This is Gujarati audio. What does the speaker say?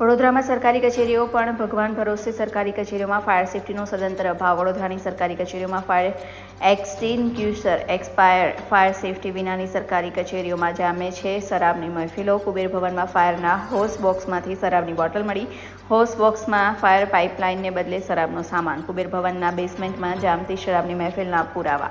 વડોદરામાં સરકારી કચેરીઓ પણ ભગવાન ભરોસે સરકારી કચેરીઓમાં ફાયર સેફટીનો સદંતર અભાવ. વડોદરાની સરકારી કચેરીઓમાં fire extinguisher expire fire safety વિનાની સરકારી કચેરીઓમાં જામે છે શરાબની મહેફિલો. કુબેર ભવનમાં ફાયરના હોસ બોક્સમાંથી શરાબની બોટલ મળી. હોસ બોક્સમાં ફાયર પાઇપલાઇનને બદલે શરાબનો સામાન. કુબેર ભવનના બેસમેન્ટમાં જામતી શરાબની મહેફિલના પુરાવા.